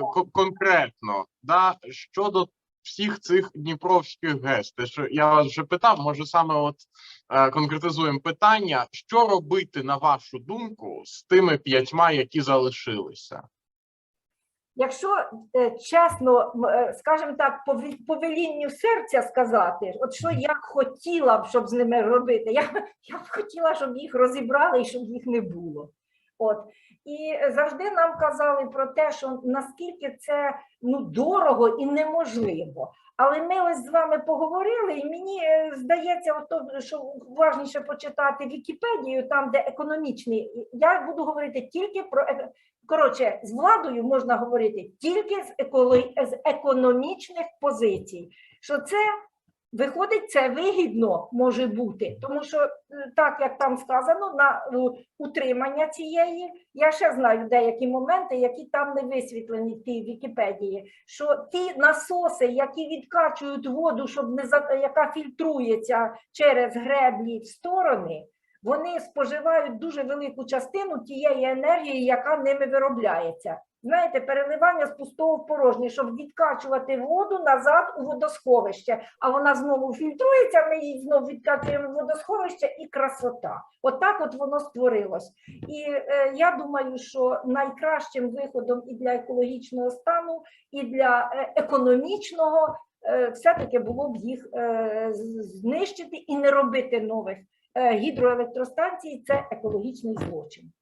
кон- конкретно, да, щодо всіх цих дніпровських ГЕС, те, що я вас вже питав, може саме от е, конкретизуємо питання, що робити на вашу думку з тими п'ятьма, які залишилися? Якщо е, чесно, е, скажімо так, по велінню серця сказати, от що я хотіла б, щоб з ними робити, я, я б хотіла, щоб їх розібрали і щоб їх не було. От. І завжди нам казали про те, що наскільки це ну, дорого і неможливо. Але ми ось з вами поговорили, і мені е, здається, що уважніше почитати Вікіпедію, там, де економічний. Я буду говорити тільки про Коротше, з владою можна говорити тільки з економічних позицій. Що це виходить, це вигідно може бути, тому що е, так як там сказано, на утримання цієї, я ще знаю деякі моменти, які там не висвітлені в тій Вікіпедії. Що ті насоси, які відкачують воду, щоб не яка фільтрується через греблі в сторони, вони споживають дуже велику частину тієї енергії, яка ними виробляється. Знаєте, переливання з пустого в порожнє, щоб відкачувати воду назад у водосховище, а вона знову фільтрується, ми її знову відкачуємо в водосховище і красота. Отак от воно створилось. І е, я думаю, що найкращим виходом і для екологічного стану, і для е, економічного е, все-таки було б їх е, знищити і не робити нових. Е, Гідроелектростанції це екологічний злочин.